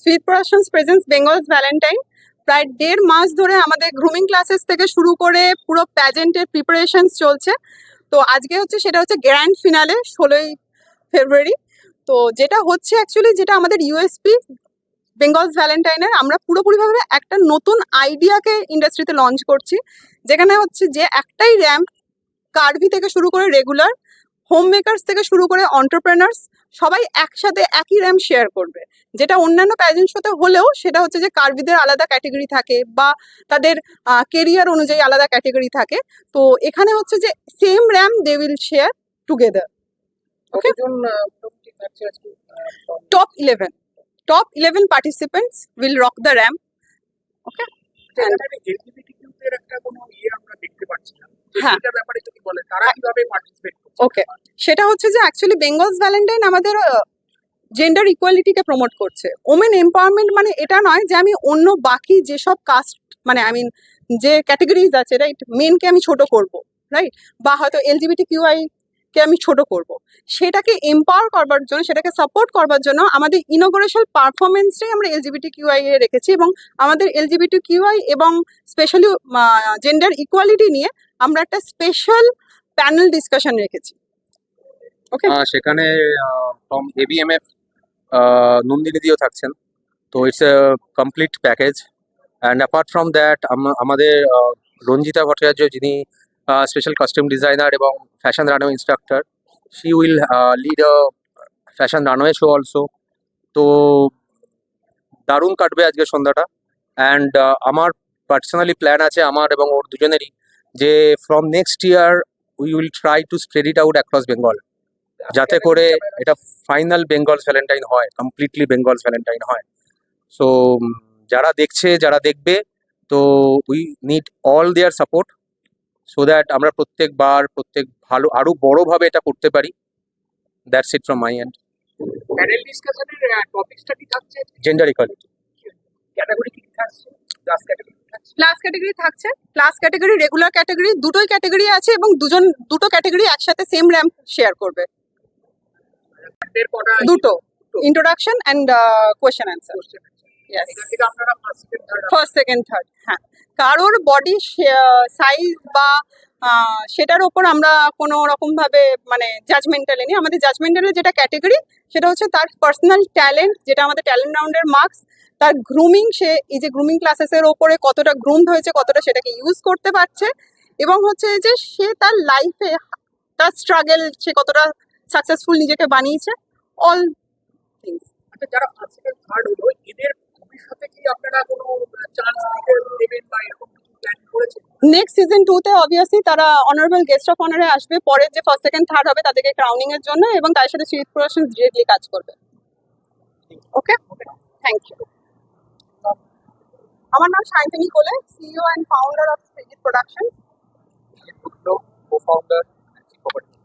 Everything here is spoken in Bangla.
Sweet productions presents Bengal's valentine প্রায় দেড় মাস ধরে আমাদের গ্রুমিং ক্লাসেস থেকে শুরু করে পুরো প্যাজেন্টের প্রিপারেশনস চলছে। তো আজকে হচ্ছে সেটা হচ্ছে গ্র্যান্ড ফিনালে ষোলোই ফেব্রুয়ারি তো যেটা হচ্ছে অ্যাকচুয়ালি যেটা আমাদের ইউএসপি বেঙ্গলস ভ্যালেন্টাইনের আমরা পুরোপুরিভাবে একটা নতুন আইডিয়াকে ইন্ডাস্ট্রিতে লঞ্চ করছি। যেখানে হচ্ছে যে একটাই র্যাম্প কার্ভি থেকে শুরু করে রেগুলার হোম মেকার্স থেকে শুরু করে অন্টারপ্রেনার্স সবাই একসাথে একই র্যাম শেয়ার করবে। যেটা অন্যান্য প্যাজেন্ট শোতে হলেও সেটা হচ্ছে যে কার্ভিদের আলাদা ক্যাটেগরি থাকে বা তাদের কেরিয়ার অনুযায়ী আলাদা ক্যাটেগরি থাকে। তো এখানে হচ্ছে যে same ramp they will share together সব? Top eleven top eleven participants will rock the ramp okay একটা কোনো ইয়ে আমরা দেখতে পাচ্ছি না। হ্যাঁ। সেটার ব্যাপারে যদি বলেন তারা কীভাবে পার্টিসিপেট করছে? Okay. সেটা হচ্ছে যে অ্যাকচুয়ালি বেঙ্গলস ভ্যালেন্টাইন আমাদের জেন্ডার ইকুয়ালিটিকে প্রমোট করছে। ওমেন এম্পাওয়ারমেন্ট মানে এটা নয় যে আমি অন্য বাকি যেসব কাস্ট মানে আই মিন যে ক্যাটাগরিজ আছে রাইট মেনকে আমি ছোট করব রাইট বা হয়তো এলজিবিটি কিউআই কে আমি ছোট করব। সেটাকে এম্পাওয়ার করবার জন্য, সেটাকে সাপোর্ট করবার জন্য আমাদের ইনোগ্রেশন পারফরমেন্সটাই আমরা এলজিবিটি কিউআই এ রেখেছি এবং আমাদের এলজিবিটি কিউআই এবং স্পেশালি জেন্ডার ইকুয়ালিটি নিয়ে আমরা একটা স্পেশাল প্যানেল ডিসকাশন রেখেছি। আহ, সেখানে ফ্রম এবিএমএফ নন্দিনী দিও থাকছেন। তো it's a complete package and apart from that আমাদের রঞ্জিতা ভট্টাচার্য যিনি স্পেশাল কাস্টম ডিজাইনার এবং fashion runway instructor she will lead a fashion runway show also তো দারুণ কাটবে আজকে সন্ধ্যাটা। অ্যান্ড আমার পার্সোনালি প্ল্যান আছে আমার এবং ওর দুজনেরই যে from next year we will try to spread it out across Bengal যাতে করে এটা ফাইনাল বেঙ্গল ভ্যালেন্টাইন হয় কমপ্লিটলি বেঙ্গল ভ্যালেন্টাইন হয়। সো যারা দেখছে যারা দেখবে তো we need all their support so that আমরা প্রত্যেকবার প্রত্যেক ভালো আরও বড়ভাবে এটা করতে পারি। That's it from my end panel ডিসকাশনের টপিকসটা কি থাকছে? জেন্ডার ইকুয়ালিটি ক্যাটাগরি কি থাকছে? ক্লাস ক্যাটাগরি থাকছে? ক্লাস ক্যাটাগরি থাকছে। ক্লাস ক্যাটাগরি রেগুলার ক্যাটাগরি দুটোই ক্যাটাগরি আছে এবং দুজন দুটো ক্যাটাগরি একসাথে সেম র্যাম্প শেয়ার করবে। দুটো। Introduction and question answer first second third হ্যাঁ। কারোর বডি সাইজ বা সেটার ওপর আমরা কোনো রকম ভাবে মানে জাজমেন্টালে নিই। আমাদের জাজমেন্টালে যেটা ক্যাটেগরি সেটা হচ্ছে তার পার্সোনাল ট্যালেন্ট যেটা আমাদের ট্যালেন্ট রাউন্ডের মার্কস তার গ্রুমিং সে এই যে গ্রুমিং ক্লাসেসের ওপরে কতটা গ্রুমড হয়েছে কতটা সেটাকে ইউজ করতে পারছে এবং হচ্ছে যে সে তার লাইফে তার স্ট্রাগেল সে কতটা সাকসেসফুল নিজেকে বানিয়েছে অল থিংস আচ্ছা যারা সেকেন্ড থার্ড হলো এদের ভবিষ্যতে কি আপনারা কোনো চান্স দেবেন বা এরকম নেক্সট সিজন টুতে অবভিয়াসলি তারা অনারেবল গেস্ট অফ অনারে আসবে। পরের যে ফার্স্ট সেকেন্ড থার্ড হবে তাদেরকে ক্রাউনিং এর জন্য এবং তার সাথে সুইট প্রোডাকশন ডিরেক্টলি কাজ করবে। ওকে থ্যাংক ইউ আমার নাম Shantani Kole CEO and founder of sweet production co-founder and chief operating